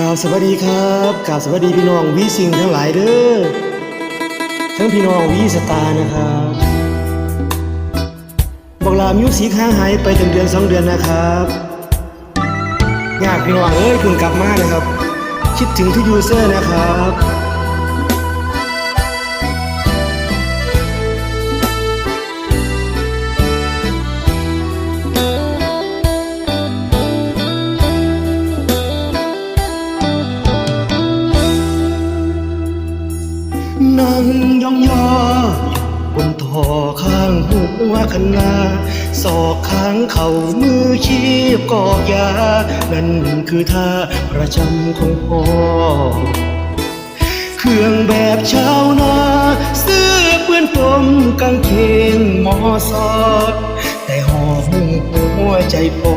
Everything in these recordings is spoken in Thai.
กล่าวสวัสดีครับกล่าวสวัสดีพี่น้องวีสิงทั้งหลายเด้อทั้งพี่น้องวีสตานะครับบอกลามิวสิกหางหายไปตั้งเดือนสองเดือนนะครับอยากพี่น้องเอ้ยคุณกลับมานะครับ คิดถึงทุกยูเซอร์นะครับ นั่งยองยอบนทอข้างหัวคันนาศอกข้างเข่ามือชีบกอกยา นั่นคือท่าประจำของพ่อ เครื่องแบบชาวนาเสื้อเปื้อนปมกางเกงหมอสอดแต่ห่อหุ้มหัวใจพ่อ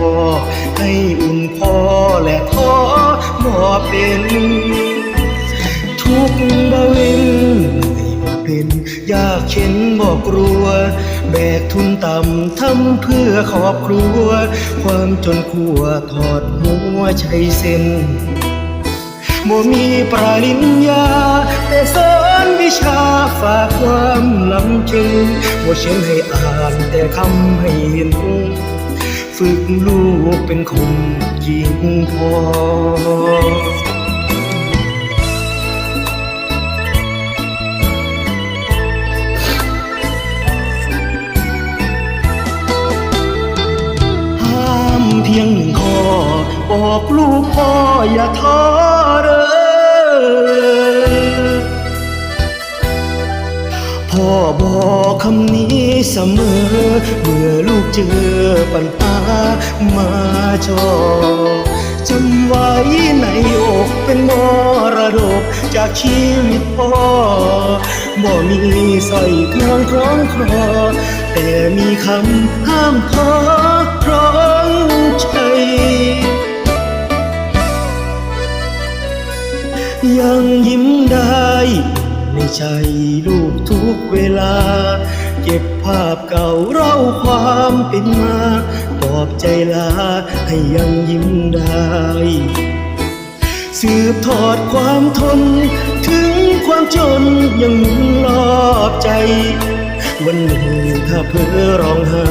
ให้อุ่นพอและท้อบ่เป็นทุกบาเว เป็นยากเข็นบอกกลัว แบกทุนต่ำทำเพื่อครอบครัว ความจนขัวถอดหัวใจเส้นบ่มีปริญญา แต่สอนวิชาฝากความลำจึงบ่เช่นให้อ่านแต่คำให้เห็น ฝึกลูกเป็นคนจริงพอ พียงหนึ่งข้อบอกลูกพ่ออย่าท้อเด้อพ่อบอกคำนี้เสมอ เมื่อลูกเจอปัญหามาจอจำไว้ในอกเป็นมรดกจากชีวิตพ่อบ่มีใสร้อยเครื่องคล้องคลอแต่มีคำห้ามท้อ ใจลูกทุกเวลา เก็บภาพเก่าเล่าความเป็นมาปลอบใจลาให้ยังยิ้มได้ สืบทอดความทน ถึงความจนยังหมุนรอบใจ วันหนึ่งถ้าเพ้อร้องไห้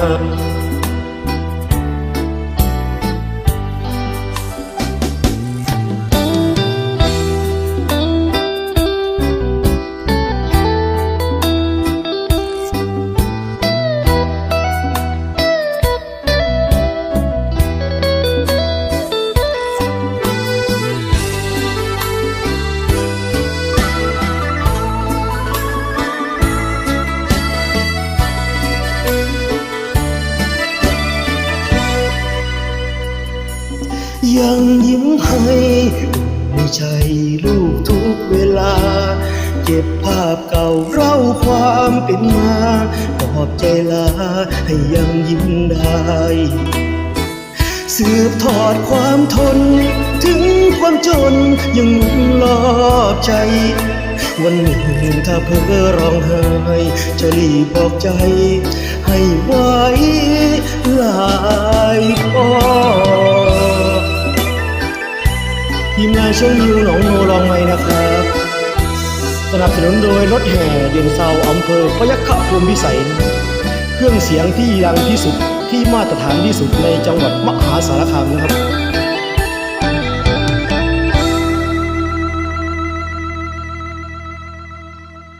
ยังยิ้มให้ในใจลูกทุกเวลา เก็บภาพเก่าเล่าความเป็นมาปลอบใจลาให้ยังยิ้มได้สืบทอดความทน ถึงความจนยังหมุนรอบใจ วันหนึ่งถ้าเพ้อร้องไห้จะรีบบอกใจ ให้ไว้ลา ทีมงานช่วงนิวหนองโนลองไหมนะครับ สนับสนุนโดยรถแห่เดือนเซาอำเภอพยัคฆภูมิพิสัย เครื่องเสียงที่ดังที่สุดที่มาตรฐานที่สุดในจังหวัดมหาสารคามนะครับ